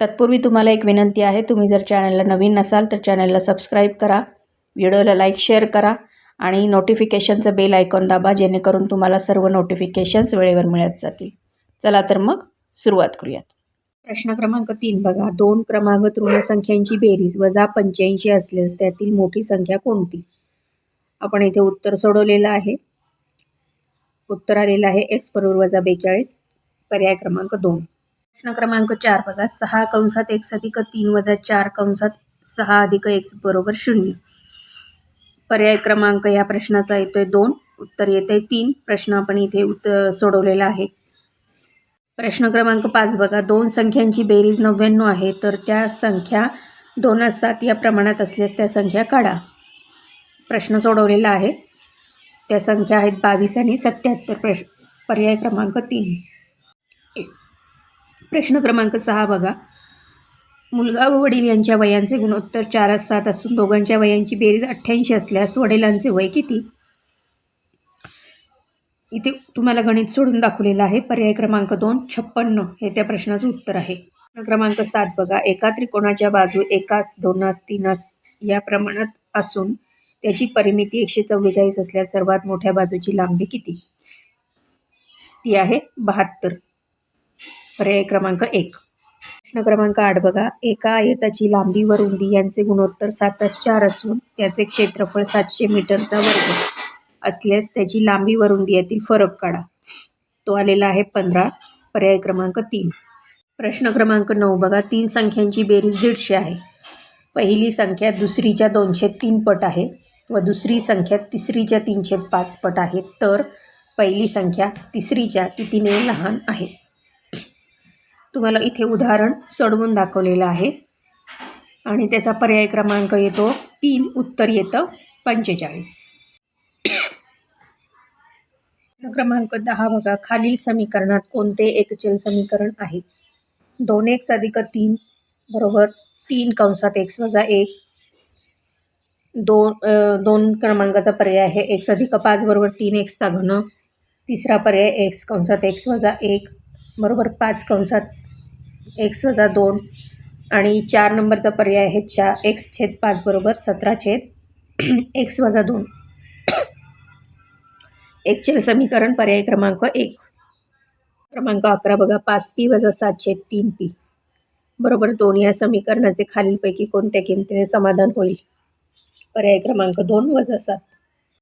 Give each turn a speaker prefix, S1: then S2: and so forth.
S1: तत्पूर्वी तुम्हाला एक विनंती आहे तुम्ही जर चॅनलला नवीन नसाल तर चॅनलला सबस्क्राईब करा व्हिडिओला लाईक शेअर करा आणि नोटिफिकेशनचं बेल आयकॉन दाबा जेणेकरून तुम्हाला सर्व नोटिफिकेशन्स वेळेवर मिळत जातील. चला तर मग सुरुवात करूयात. प्रश्न क्रमांक तीन बघा. दोन क्रमांक ऋणसंख्यांची बेरीज वजा पंच्याऐंशी असल्यास त्यातील मोठी संख्या कोणती? आपण इथे उत्तर सोडवलेलं आहे. उत्तर आलेलं आहे एक्स बरोबर वजा बेचाळीस. पर्याय क्रमांक दोन. प्रश्न क्रमांक चार बघा. सहा कंसात एक्स अधिक तीन वजा चार कंसात सहा अधिक एक्स बरोबर शून्य. पर्याय क्रमांक या प्रश्नाचा येतोय दोन उत्तर येते तीन. प्रश्न आपण इथे उत्तर सोडवलेला आहे. प्रश्न क्रमांक पाच बघा. दोन संख्यांची बेरीज नव्याण्णव आहे तर त्या संख्या दोन सात या प्रमाणात असल्यास त्या संख्या काढा. प्रश्न सोडवलेला आहे. त्या संख्या आहेत बावीस आणि सत्याहत्तर. प्रश पर्याय क्रमांक तीन. प्रश्न क्रमांक सहा बघा. मुलगा व वडील यांच्या वयांचे गुणोत्तर चारच सात असून दोघांच्या वयांची बेरीज अठ्ठ्याऐंशी असल्यास वडिलांचे वय किती? इथे तुम्हाला गणित सोडून दाखवलेलं आहे. पर्याय क्रमांक दोन छप्पन्न हे त्या प्रश्नाचं उत्तर आहे. प्रश्न क्रमांक सात बघा. एका त्रिकोणाच्या बाजू एकाच दोनास तीनास या प्रमाणात असून त्याची परिमिती एकशे चव्वेचाळीस असल्यास सर्वात मोठ्या बाजूची लांबी किती? ती आहे बहात्तर. पर्याय क्रमांक एक. प्रश्न क्रमांक आठ बघा. एका आयताची लांबी व रुंदी यांचे गुणोत्तर सातास चार असून त्याचे क्षेत्रफळ सातशे मीटरचा वर्ग. असल्यास त्याची लांबी व रुंदी यातील फरक काढा. तो आलेला आहे पंधरा. पर्याय क्रमांक तीन. प्रश्न क्रमांक नऊ बघा. तीन संख्यांची बेरीज दीडशे आहे. पहिली संख्या दुसरीच्या दोनशे तीन पट आहे व दुसरी संख्या तिसरीच्या तीनशे पाच पट आहे. तर पहिली संख्या तिसरीच्या कितीने लहान आहे? तुम्हाला इथे उदाहरण सोडवून दाखवलेलं आहे. आणि त्याचा पर्याय क्रमांक येतो तीन उत्तर येतं पंचेचाळीस. क्रमांक दहा बघा. खालील समीकरणात कोणते एकचल समीकरण आहे? दोन एक्स अधिक तीन बरोबर तीन कंसात एक्स वजा एक. दोन दोन क्रमांकाचा पर्याय आहे. एक्स अधिक पाच बरोबर तीन एक्सचा घन तिसरा पर्याय एक्स कंसात एक्स वजा एक. बरोबर पाच कंसात एक्स वजा दोन आणि चार नंबरचा पर्याय आहे चा एक्स छेद पाच बरोबर सतरा छेद एक्स वजा दोन. एकचल समीकरण पर्याय क्रमांक एक. क्रमांक अकरा बघा पाच पी वजा सात छेद तीन पी. बरोबर दोन या समीकरणाचे खालीलपैकी कोणत्या किमतीने समाधान होईल? पर्याय क्रमांक दोन वजा सात.